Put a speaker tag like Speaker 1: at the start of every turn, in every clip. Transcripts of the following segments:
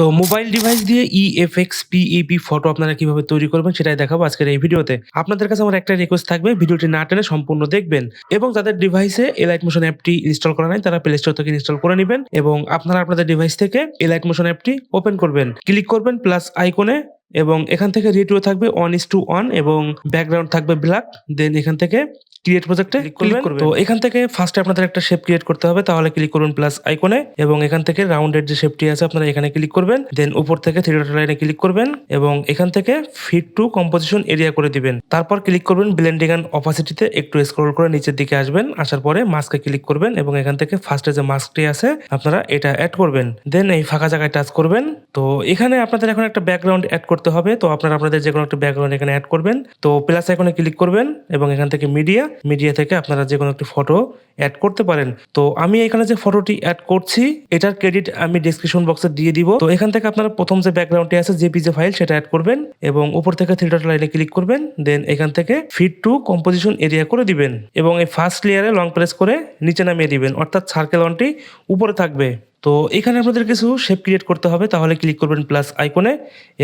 Speaker 1: তো mobile device দিয়ে ইএফএক্স PEP photo আপনারা কীভাবে তৈরি করবেন সেটাই দেখাবো আজকের এই ভিডিওতে। আপনাদের কাছে আমার একটা রিকোয়েস্ট থাকবে, ভিডিওটি না টেনে সম্পূর্ণ দেখবেন এবং যাদের ডিভাইসে এলাইট মোশন অ্যাপটি ইনস্টল করা নাই, তারা প্লে স্টোর থেকে ইনস্টল করে নেবেন এবং আপনারা আপনাদের ডিভাইস থেকে এলাইট মোশন অ্যাপটি ওপেন করবেন। ক্লিক করবেন প্লাস আইকনে এবং এখান থেকে রেডিও থাকবে ওয়ান ইস টু ওয়ান এবং ব্যাকগ্রাউন্ড থাকবে ব্ল্যাক দেন এখান থেকে ক্রিয়েট প্রজেক্টে ক্লিক করবেন। তো এখান থেকে ফার্স্টে আপনাদের একটা শেপ ক্রিয়েট করতে হবে তাহলে ক্লিক করুন প্লাস আইকনে এবং এখান থেকে রাউন্ডের যে শেপটি আছে আপনারা এখানে ক্লিক করবেন দেন উপর থেকে থ্রি ডট লাইনে ক্লিক করবেন এবং এখান থেকে ফিট টু কম্পোজিশন এরিয়া করে দিবেন। তারপর ক্লিক করবেন ব্লেন্ডিং অ্যান্ড অপাসিটিতে একটু স্ক্রল করে নিচের দিকে আসবেন আসার পরে মাস্কে ক্লিক করবেন এবং এখান থেকে ফার্স্টে যে মাস্কটি আছে আপনারা এটা অ্যাড করবেন। দেন এই ফাঁকা জায়গায় টাচ করবেন। তো এখানে আপনাদের এখন একটা ব্যাকগ্রাউন্ড অ্যাড করতে হবে, তো আপনারা আপনাদের যে কোনো একটা ব্যাকগ্রাউন্ড এখানে অ্যাড করবেন। তো প্লাস আইকনে ক্লিক করবেন এবং এখান থেকে মিডিয়া মিডিয়া থেকে আপনারা যে কোনো একটি ফটো অ্যাড করতে পারেন। তো আমি এখানে যে ফটোটি অ্যাড করছি, এটার ক্রেডিট আমি ডিসক্রিপশন বক্সে দিয়ে দিব। তো এখান থেকে আপনারা প্রথম যে ব্যাকগ্রাউন্ডটি আছে জেপিজে ফাইল সেটা অ্যাড করবেন এবং উপর থেকে থ্রি ডট লাইনে ক্লিক করবেন দেন এখান থেকে ফিট টু কম্পোজিশন এরিয়া করে দিবেন এবং এই ফার্স্ট লেয়ারে লং প্রেস করে নিচে নামিয়ে দিবেন। অর্থাৎ সার্কেল ওয়ানটি উপরে থাকবে। তো এখানে আপনাদের কিছু শেপ ক্রিয়েট করতে হবে, তাহলে ক্লিক করবেন প্লাস আইকনে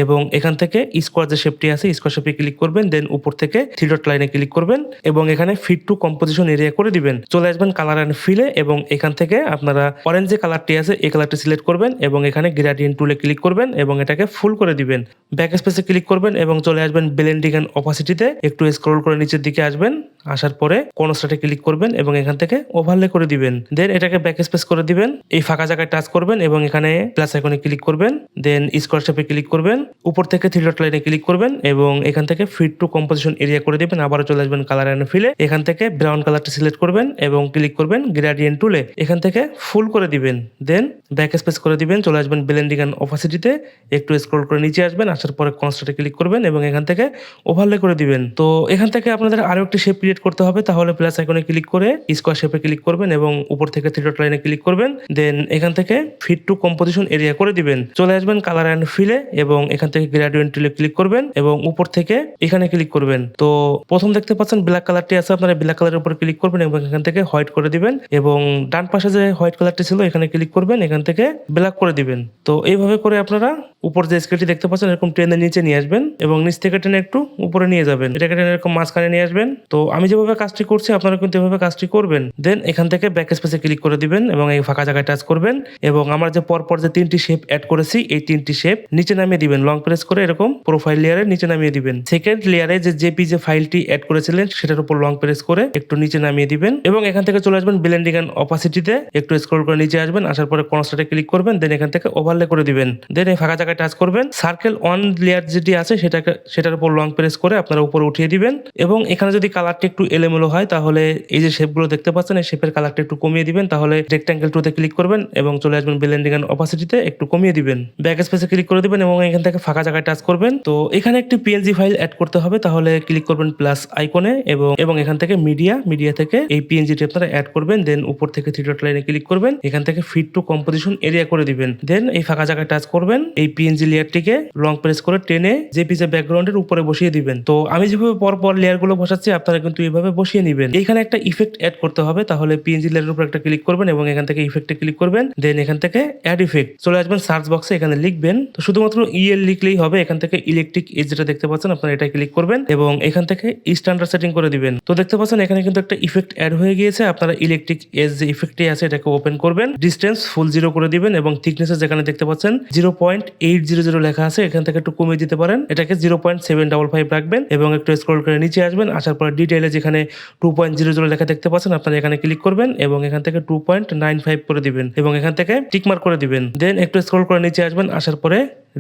Speaker 1: এবং এখান থেকে স্কোয়ার যে শেপটি আছে স্কোয়ার শেপে ক্লিক করবেন দেন উপর থেকে থ্রি ডট লাইনে ক্লিক করবেন এবং এখানে ফিট টু কম্পোজিশন এরিয়া করে দিবেন। চলে আসবেন কালার অ্যান্ড ফিলে এবং এখান থেকে আপনারা অরেঞ্জ যে কালারটি আছে, এই কালারটি সিলেক্ট করবেন এবং এখানে গ্রেডিয়েন্ট টুলে ক্লিক করবেন এবং এটাকে ফুল করে দিবেন। ব্যাক স্পেসে ক্লিক করবেন এবং চলে আসবেন ব্লেন্ডিং অ্যান্ড অপাসিটিতে একটু স্ক্রল করে নিচের দিকে আসবেন, আসার পরে কোন স্টার্টে ক্লিক করবেন এবং এখান থেকে ওভারলে করে দিবেন। দেন এটাকে ব্যাক স্পেস করে দিবেন। এই ফাঁকা জায়গায় টাচ করবেন এবং এখানে প্লাস আইকনে ক্লিক করবেন দেন স্কোয়ার শেপে ক্লিক করবেন, উপর থেকে থ্রি ডট লাইনে ক্লিক করবেন এবং এখান থেকে ফিট টু কম্পোজিশন এরিয়া করে দিবেন, আবারও চলে আসবেন কালার অ্যান্ড ফিলে এখান থেকে ব্রাউন কালারটা সিলেক্ট করবেন এবং ক্লিক করবেন গ্রেডিয়েন্ট টুলে এখান থেকে ফুল করে দিবেন দেন ব্যাক স্পেস করে দিবেন, চলে আসবেন ব্লেন্ডিং অ্যান্ড অপাসিটিতে একটু স্ক্রল করে নিচে আসবেন, আসার পরে কনস্টার্টে ক্লিক করবেন এবং এখান থেকে ওভারলে করে দিবেন। তো এখান থেকে আপনাদের আরও একটি শেপ ক্রিয়েট করতে হবে, তাহলে প্লাস আইকনে ক্লিক করে স্কোয়ার শেপে ক্লিক করবেন এবং উপর থেকে থ্রি ডট লাইনে ক্লিক করবেন দেন এখান থেকে ফিট টু কম্পোজিশন এরিয়া করে দিবেন। চলে আসবেন কালার অ্যান্ড ফিলে এবং এখান থেকে গ্রেডিয়েন্ট টুলে ক্লিক করবেন এবং উপর থেকে এখানে ক্লিক করবেন। তো প্রথম দেখতে পাচ্ছেন ব্ল্যাক কালারটি আছে, আপনারা ব্ল্যাক কালারের উপর ক্লিক করবেন এবং এখান থেকে হোয়াইট করে দিবেন এবং ডান পাশে যে হোয়াইট কালারটি ছিল, এখানে ক্লিক করবেন, এখান থেকে ব্ল্যাক করে দিবেন। তো এইভাবে করে আপনারা উপর যে স্কেলটি দেখতে পাচ্ছেন, এরকম ট্রেনের নিচে নিয়ে আসবেন এবং নিচ থেকে টেনে একটু উপরে নিয়ে যাবেন। এটাকে টেনে এরকম মাঝখানে নিয়ে আসবেন। তো আমি যেভাবে কাজটি করছি, আপনারা কিন্তু এভাবে কাজটি করবেন। দেন এখান থেকে ব্যাক স্পেসে ক্লিক করে দিবেন এবং এই ফাঁকা জায়গায় টাচ করবেন। এবং আমরা যে পরপর যে তিনটি শেপ অ্যাড করেছি, এই তিনটি শেপ নিচে নামিয়ে দিবেন। লং প্রেস করে এরকম প্রোফাইল লেয়ারে নিচে নামিয়ে দিবেন। সেকেন্ড লেয়ারে যে জেপি যে ফাইলটি অ্যাড করেছিলেন, সেটার উপর লং প্রেস করে একটু নিচে নামিয়ে দিবেন এবং এখান থেকে চলে আসবেন ব্লেন্ডিং অ্যান্ড অপাসিটিতে একটু স্ক্রল করে নিচে আসবেন, আসার পরে কনস্টার্টে ক্লিক করবেন দেন এখান থেকে ওভারলে করে দিবেন। দেন এই ফাঁকা জায়গায় টাচ করবেন। সার্কেল অন লেয়ার যেটি আছে, সেটাকে, সেটার উপর লং প্রেস করে আপনারা উপরে উঠিয়ে দিবেন এবং এখানে যদি কালারটি একটু এলোমেলো হয়, তাহলে এই যে শেপগুলো দেখতে পাচ্ছেন, এই শেপের কালারটা একটু কমিয়ে দিবেন। তাহলে রেক্ট্যাঙ্গেল টুতে ক্লিক করবেন এবং চলে আসবেন ব্লেন্ডিং অ্যান্ড অপাসিটিতে একটু কমিয়ে দিবেন। ব্যাক স্পেসে ক্লিক করে দিবেন এবং এখান থেকে ফাঁকা জায়গায় টাচ করবেন। তো এখানে একটি পিএনজি ফাইল অ্যাড করতে হবে, তাহলে ক্লিক করবেন প্লাস আইকনে এবং এবং এখান থেকে মিডিয়া মিডিয়া থেকে এই পিএনজিটি আপনারা অ্যাড করবেন দেন উপর থেকে থ্রি ডট লাইনে ক্লিক করবেন, এখান থেকে ফিট টু কম্পোজিশন এরিয়া করে দিবেন। দেন এই ফাঁকা জায়গায় টাচ করবেন, এই পিএনজি লেয়ারটিকে লং প্রেস করে টেনে যে পিজে ব্যাকগ্রাউন্ডের উপরে বসিয়ে দিবেন। তো আমি যেভাবে পর পর লেয়ারগুলো বসাচ্ছি, আপনারা কিন্তু এইভাবে বসিয়ে নেবেন। এখানে একটা ইফেক্ট অ্যাড করতে হবে, তাহলে পিএনজি লেয়ারের উপর একটা ক্লিক করবেন এবং এখান থেকে ইফেক্টে ক্লিক করবেন। দেন এখান থেকে অ্যাড ইফেক্ট চলে আসবেন সার্চ বক্সে এখানে লিখবেন। তো শুধুমাত্র ইএল লিখলেই হবে, এখান থেকে ইলেকট্রিক এজ যেটা দেখতে পাচ্ছেন, আপনারা এটা ক্লিক করবেন এবং এখান থেকে স্ট্যান্ডার্ড সেটিং করে দিবেন। তো দেখতে পাচ্ছেন, এখানে কিন্তু একটা ইফেক্ট অ্যাড হয়ে গিয়েছে। আপনারা ইলেকট্রিক এজ যে ইফেক্টটি আছে, এটাকে ওপেন করবেন। ডিস্টেন্স ফুল জিরো করে দিবেন এবং থিকনেস যেখানে দেখতে পাচ্ছেন zero point eight zero zero লেখা আছে, এখান থেকে একটু কমিয়ে দিতে পারেন। এটাকে zero point seven double five রাখবেন এবং একটু স্ক্রল করে নিচে আসবেন। আসার পরে ডিটেইলে যেখানে টু পয়েন্ট জিরো জিরো লেখা দেখতে পাচ্ছেন, আপনারা এখানে ক্লিক করবেন এবং এখান থেকে টু পয়েন্ট নাইন ফাইভ করে দিবেন এবং এখান থেকে টিকমার্ক করে দিবেন। দেন একটু স্ক্রল করে নিচে আসবেন আসার পরে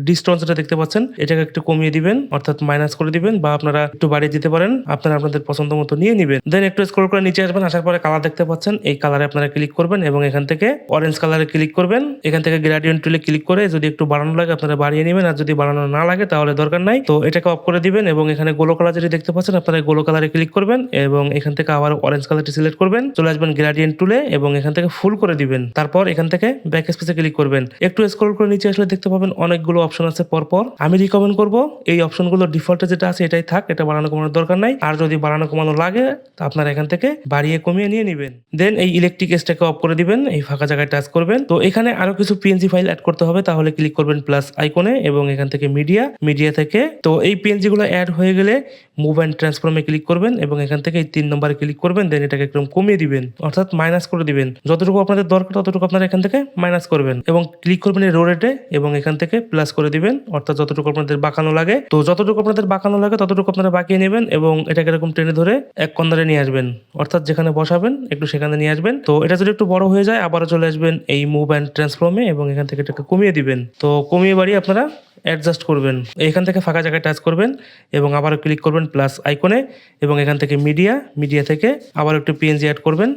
Speaker 1: ডিস্টেন্স যেটা দেখতে পাচ্ছেন, এটাকে একটু কমিয়ে দিবেন, অর্থাৎ মাইনাস করে দিবেন বা আপনারা একটু বাড়িয়ে দিতে পারেন, আপনারা আপনাদের পছন্দ মতো নিয়ে নেবেন। দেন একটু স্ক্রল করে নিচে আসবেন, আসার পরে কালার দেখতে পাচ্ছেন, এই কালারে আপনারা ক্লিক করবেন এবং এখান থেকে অরেঞ্জ কালারে ক্লিক করবেন। এখান থেকে গ্রেডিয়েন্ট টুলে ক্লিক করে যদি একটু বাড়ানো লাগে, আপনারা বাড়িয়ে নেবেন, আর যদি বাড়ানো না লাগে তাহলে দরকার নাই। তো এটাকে অফ করে দিবেন এবং এখানে গোলো কালার যেটি দেখতে পাচ্ছেন, আপনারা গোলো কালারে ক্লিক করবেন এবং এখান থেকে আবার অরেঞ্জ কালারটি সিলেক্ট করবেন। চলে আসবেন গ্রেডিয়েন্ট টুলে এবং এখান থেকে ফুল করে দিবেন। তারপর এখান থেকে ব্যাক স্পেসে ক্লিক করবেন। একটু স্ক্রল করে নিচে আসলে দেখতে পাবেন অনেকগুলো অপশন আছে পরপর। আমি রিকমেন্ড করব, এই অপশনগুলো ডিফল্টে যেটা আছে এটাই থাক, এটা বাড়ানো কমানোর দরকার নাই। আর যদি বাড়ানো কমানো লাগে, তা আপনারা এখান থেকে বাড়িয়ে কমিয়ে নিয়ে নেবেন। দেন এই ইলেকট্রিক এসটাকে অফ করে দিবেন, এই ফাঁকা জায়গায় টাচ করবেন। তো এখানে আরও কিছু পিএনজি ফাইল অ্যাড করতে হবে, তাহলে ক্লিক করবেন প্লাস আইকনে এবং এখান থেকে মিডিয়া মিডিয়া থেকে। তো এই পিএনজি গুলো অ্যাড হয়ে গেলে মুভ অ্যান্ড ট্রান্সফর্মে ক্লিক করবেন এবং এখান থেকে এই তিন নম্বরে ক্লিক করবেন দেন এটাকে একদম কমিয়ে দিবেন। অর্থাৎ মাইনাস করে দিবেন। যতটুকু আপনাদের দরকার, ততটুকু আপনারা এখান থেকে মাইনাস করবেন এবং ক্লিক করবেন এই রোরেটে এবং এখান থেকে প্লাস করে দিবেন, অর্থাৎ যতটুকু আপনাদের বাঁকানো লাগে। তো যতটুকু আপনাদের বাঁকানো লাগে, ততটুকু আপনারা বাঁকিয়ে নেবেন এবং এটাকে এরকম টেনে ধরে এক কর্নারে নিয়ে আসবেন। অর্থাৎ যেখানে বসাবেন, একটু সেখানে নিয়ে আসবেন। তো এটা যদি একটু বড় হয়ে যায়, আবারও চলে আসবেন এই মুভ অ্যান্ড ট্রান্সফর্মে এবং এখান থেকে এটাকে কমিয়ে দিবেন। তো কমিয়ে বাড়িয়ে আপনারা অ্যাডজাস্ট করবেন। এখান থেকে ফাঁকা জায়গায় টাচ করবেন এবং আবারও ক্লিক করবেন প্লাস আইকনে এবং এখান থেকে মিডিয়া মিডিয়া থেকে আবার একটু পিএনজি অ্যাড করবেন।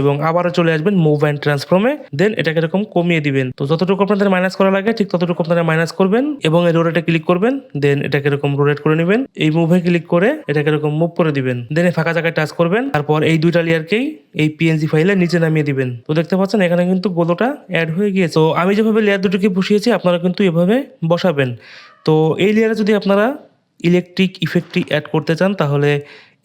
Speaker 1: এবং আবারও চলে আসবেন মুভ অ্যান্ড ট্রান্সফর্মে দেন এটাকে এরকম কমিয়ে দিবেন। তো যতটুকু আপনাদের মাইনাস করা লাগে, ঠিক ততটুকু আপনারা মাইনাস করবেন এবং এই রোরেটে ক্লিক করবেন। দেন এটাকে এরকম রোটেট করে নেবেন। এই মুভে ক্লিক করে এটাকে এরকম মুভ করে দিবেন। দেন ফাঁকা জায়গায় টাচ করবেন। তারপর এই দুইটা লেয়ারকেই এই পিএনজি ফাইলে নিচে নামিয়ে দিবেন। তো দেখতে পাচ্ছেন, এখানে কিন্তু গোলোটা অ্যাড হয়ে গিয়েছে। তো আমি যেভাবে লেয়ার দুটোকে বসিয়েছি, আপনারা কিন্তু এভাবে বসাবেন। তো এই লেয়ারে যদি আপনারা ইলেকট্রিক ইফেক্টটি অ্যাড করতে চান, তাহলে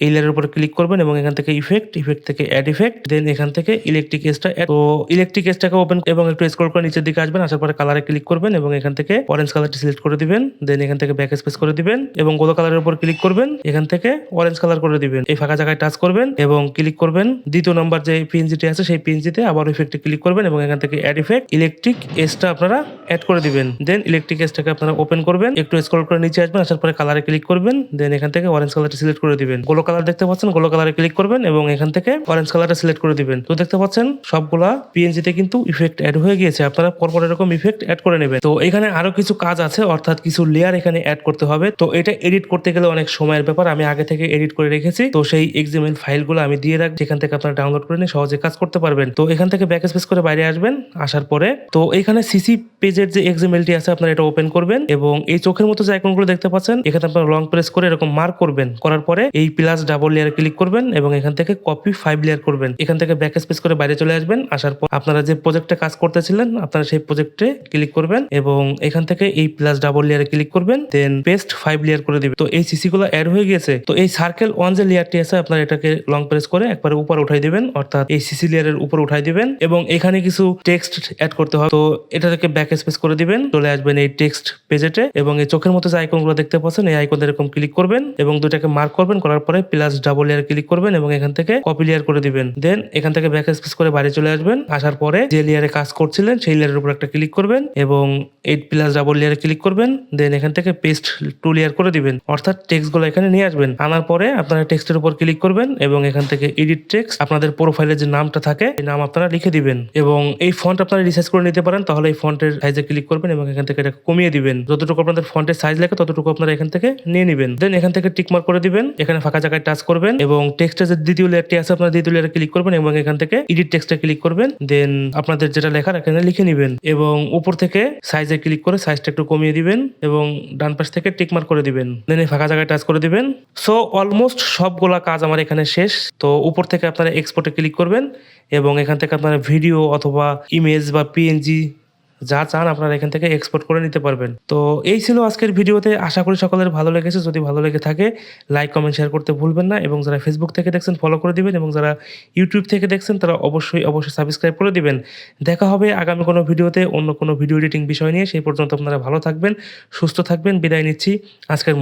Speaker 1: এই লেয়ারের উপরে ক্লিক করবেন এবং এখান থেকে ইফেক্ট ইফেক্ট থেকে অ্যাড ইফেক্ট দেন এখান থেকে ইলেকট্রিক এসটা তো ইলেকট্রিক এসটাকে ওপেন এবং একটু স্ক্রল করে নিচের দিকে আসবেন, আসার পরে কালারে ক্লিক করবেন এবং এখান থেকে অরেঞ্জ কালারটি সিলেক্ট করে দিবেন দেন এখান থেকে ব্যাক স্পেস করে দিবেন এবং গোলো কালারের উপর ক্লিক করবেন, এখান থেকে অরেঞ্জ কালার করে দিবেন। এই ফাঁকা জায়গায় টাচ করবেন এবং ক্লিক করবেন। দ্বিতীয় নম্বর যে পিএনজিটি আছে, সেই পিএনজিতে আবার ইফেক্টে ক্লিক করবেন এবং এখান থেকে অ্যাড ইফেক্ট ইলেকট্রিক এসটা আপনারা অ্যাড করে দিবেন। দেন ইলেকট্রিক এসটাকে আপনারা ওপেন করবেন, একটু স্ক্রল করে নিচে আসবেন, আসার পরে কালারে ক্লিক করবেন দেন এখান থেকে অরেঞ্জ কালারটি সিলেক্ট করে দিবেন। গোলো কালার দেখতে পাচ্ছেন, গোলো কালারে ক্লিক করবেন এবং এখান থেকে অরেঞ্জ কালারটা সিলেক্ট করে দিবেন। তো দেখতে পাচ্ছেন, সবগুলা পিএনজি তে কিন্তু ইফেক্ট অ্যাড হয়ে গিয়েছে। আপনারা পরপর এরকম ইফেক্ট অ্যাড করে নেবেন। তো এখানে আরও কিছু কাজ আছে, অর্থাৎ কিছু লেয়ার এখানে অ্যাড করতে হবে। তো এটা এডিট করতে গেলে অনেক সময়ের ব্যাপার, আমি আগে থেকে এডিট করে রেখেছি। তো সেই এক্সএমএল ফাইলগুলো আমি দিয়ে রাখছি যেখান থেকে আপনারা ডাউনলোড করে নিয়ে সহজে কাজ করতে পারবেন। তো এখান থেকে ব্যাক স্পেস করে বাইরে আসবেন, আসার পরে। তো এখানে সিসি পেজের যে এক্সএমএলটি আছে, আপনারা এটা ওপেন করবেন এবং এই চোখের মতো যে আইকনগুলো দেখতে পাচ্ছেন, এখানে আপনারা লং প্রেস করে এরকম মার্ক করবেন। করার পরে এই প্লাস ডাবল লেয়ারে ক্লিক করবেন এবং এখান থেকে কপি ফাইভ লেয়ার করবেন। এখান থেকে ব্যাক স্পেস করে বাইরে চলে আসবেন। আসার পর আপনারা যে প্রজেক্টে কাজ করতেছিলেন, আপনারা সেই প্রজেক্টে ক্লিক করবেন এবং এখান থেকে এই প্লাস ডাবল লেয়ারে ক্লিক করবেন দেন পেস্ট ফাইভ লেয়ার করে দিবেন। তো এই সিসি গুলো অ্যাড হয়ে গেছে তো এই সার্কেল ওয়ান যে লেয়ারটি আছে, আপনারা এটাকে লং প্রেস করে একবারে উপরে উঠাই দিবেন, অর্থাৎ এই সিসি লেয়ারের উপর উঠাই দিবেন এবং এখানে কিছু টেক্সট অ্যাড করতে হবে তো এটা থেকে ব্যাক স্পেস করে দিবেন, চলে আসবেন এই টেক্সট পেজেটে এবং এই চোখের মতো যে আইকনগুলো দেখতে পাচ্ছেন, এই আইকন এরকম ক্লিক করবেন এবং দুটাকে মার্ক করবেন, করার পরে প্লাস ডাবল লেয়ার ক্লিক করবেন এবং এখান থেকে কপি লেয়ার করে দিবেন। দেন এখান থেকে ব্যাক স্পেস করে বাইরে চলে আসবেন। আসার পরে যে লেয়ারে কাজ করছিলেন, সেই লেয়ারের উপর একটা ক্লিক করবেন এবং এইট প্লাস ডাবল লেয়ারে ক্লিক করবেন। দেন এখান থেকে পেস্ট টু লেয়ার করে দিবেন। অর্থাৎ টেক্সটগুলো এখানে নিয়ে আসবেন। আনার পরে আপনারা টেক্সটের উপর ক্লিক করবেন এবং এখান থেকে এডিট টেক্সট আপনাদের প্রোফাইলের যে নামটা থাকে এই নাম আপনারা লিখে দিবেন। এবং এই ফন্ট আপনারা রিসার্চ করে নিতে পারেন, তাহলে এই ফন্টের সাইজে ক্লিক করবেন এবং এখান থেকে এটা কমিয়ে দিবেন। যতটুকু আপনাদের ফন্টের সাইজ লাগে ততটুকু আপনারা এখান থেকে নিয়ে নেবেন। দেন এখান থেকে টিকমার্ক করে দিবেন। এখানে ফাঁকা জায়গায় টাচ করবেন এবং টেক্সটের যে দ্বিতীয় লেয়ারটি আছে, আপনার দ্বিতীয় লেয়ারে ক্লিক করবেন এবং এখান থেকে এডিট টেক্সটে ক্লিক করবেন। দেন আপনাদের যেটা লেখার, এখানে লিখে নেবেন এবং উপর থেকে সাইজে ক্লিক করে সাইজটা একটু কমিয়ে দিবেন এবং ডান পাশ থেকে টিকমার্ক করে দিবেন। দেন ফাঁকা জায়গায় টাচ করে দিবেন। সো অলমোস্ট সবগুলা কাজ আমার এখানে শেষ। তো উপর থেকে আপনারা এক্সপোর্টে ক্লিক করবেন এবং এখান থেকে আপনারা ভিডিও অথবা ইমেজ বা পিএনজি যা চান আপনারা এখান থেকে এক্সপোর্ট করে নিতে পারবেন। তো এই ছিল আজকের ভিডিওতে। আশা করি সকলের ভালো লেগেছে। যদি ভালো লেগে থাকে লাইক কমেন্ট শেয়ার করতে ভুলবেন না এবং যারা ফেসবুক থেকে দেখছেন ফলো করে দিবেন এবং যারা ইউটিউব থেকে দেখছেন, তারা অবশ্যই অবশ্যই সাবস্ক্রাইব করে দিবেন। দেখা হবে আগামী কোনো ভিডিওতে অন্য কোনো ভিডিও এডিটিং বিষয় নিয়ে। সেই পর্যন্ত আপনারা ভালো থাকবেন, সুস্থ থাকবেন। বিদায় নিচ্ছি। আজকের।